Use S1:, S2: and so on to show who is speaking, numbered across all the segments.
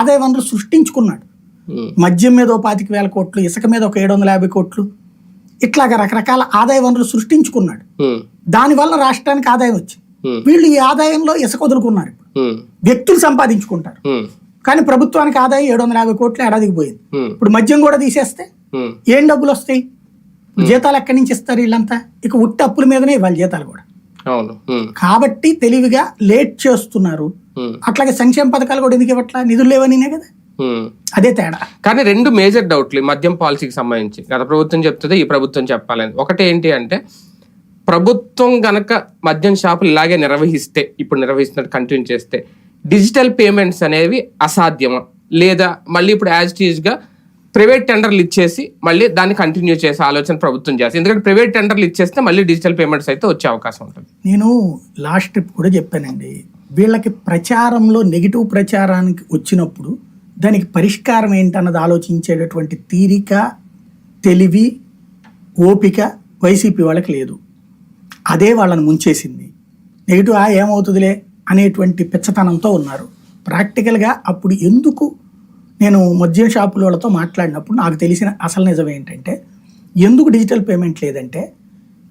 S1: ఆదాయ వనరులు సృష్టించుకున్నాడు మద్యం మీద పాతిక వేల కోట్లు ఇసుక మీద ఒక ఏడు వందల యాభై కోట్లు ఇట్లాగా రకరకాల ఆదాయ వనరులు సృష్టించుకున్నాడు
S2: ఉమ్,
S1: దానివల్ల రాష్ట్రానికి ఆదాయం వచ్చింది వీళ్ళు ఈ ఆదాయంలో ఇసుక వదులుకున్నారు వ్యక్తులు సంపాదించుకుంటారు. కానీ ప్రభుత్వానికి ఆదాయం ఏడు వందల యాభై కోట్లు ఏడాదికి పోయింది. ఇప్పుడు మద్యం కూడా తీసేస్తే ఏం డబ్బులు వస్తాయి? జీతాలు ఎక్కడి నుంచి ఇస్తారు వీళ్ళంతా? ఇక ఉట్టి అప్పుల మీదనే ఇవ్వాలి జీతాలు కూడా. కాబట్టి తెలివిగా లేట్ చేస్తున్నారు. అట్లాగే సంక్షేమ పథకాలు కూడా ఎందుకు ఇవ్వట్లా? నిధులు లేవనినే కదా. అదే తేడా.
S2: కానీ రెండు మేజర్ డౌట్లు మద్యం పాలసీకి సంబంధించి. గత ప్రభుత్వం చెప్తుంది ఈ ప్రభుత్వం చెప్పాలని. ఒకటి ఏంటి అంటే ప్రభుత్వం గనక మద్యం షాపులు ఇలాగే నిర్వహిస్తే ఇప్పుడు నిర్వహిస్తున్నట్టు కంటిన్యూ చేస్తే డిజిటల్ పేమెంట్స్ అనేవి అసాధ్యమా? లేదా మళ్ళీ ఇప్పుడు యాజ్ టీజ్గా ప్రైవేట్ టెండర్లు ఇచ్చేసి మళ్ళీ దాన్ని కంటిన్యూ చేసే ఆలోచన ప్రభుత్వం చేస్తుంది. ఎందుకంటే ప్రైవేట్ టెండర్లు ఇచ్చేస్తే మళ్ళీ డిజిటల్ పేమెంట్స్ అయితే వచ్చే అవకాశం ఉంటుంది.
S1: నేను లాస్ట్ ట్రిప్ కూడా చెప్పానండి. వీళ్ళకి ప్రచారంలో నెగిటివ్ ప్రచారానికి వచ్చినప్పుడు దానికి పరిష్కారం ఏంటన్నది ఆలోచించేటటువంటి తీరిక తెలివి ఓపిక వైసీపీ వాళ్ళకి లేదు. అదే వాళ్ళని ముంచేసింది. నెగిటివ్ ఆ ఏమవుతుందిలే అనేటువంటి పిచ్చతనంతో ఉన్నారు. ప్రాక్టికల్గా అప్పుడు ఎందుకు నేను మద్యం షాపుల వాళ్ళతో మాట్లాడినప్పుడు నాకు తెలిసిన అసలు నిజం ఏంటంటే ఎందుకు డిజిటల్ పేమెంట్ లేదంటే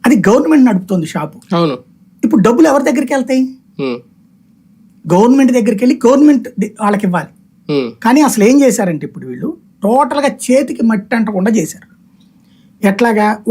S1: అది గవర్నమెంట్ నడుపుతుంది షాపు.
S2: అవును.
S1: ఇప్పుడు డబ్బులు ఎవరి దగ్గరికి వెళ్తాయి? గవర్నమెంట్ దగ్గరికి వెళ్ళి గవర్నమెంట్ వాళ్ళకి ఇవ్వాలి కానీ అసలు ఏం చేశారంటే ఇప్పుడు వీళ్ళు టోటల్గా చేతికి మట్టి అంటకుండా చేశారు. ఎట్లాగా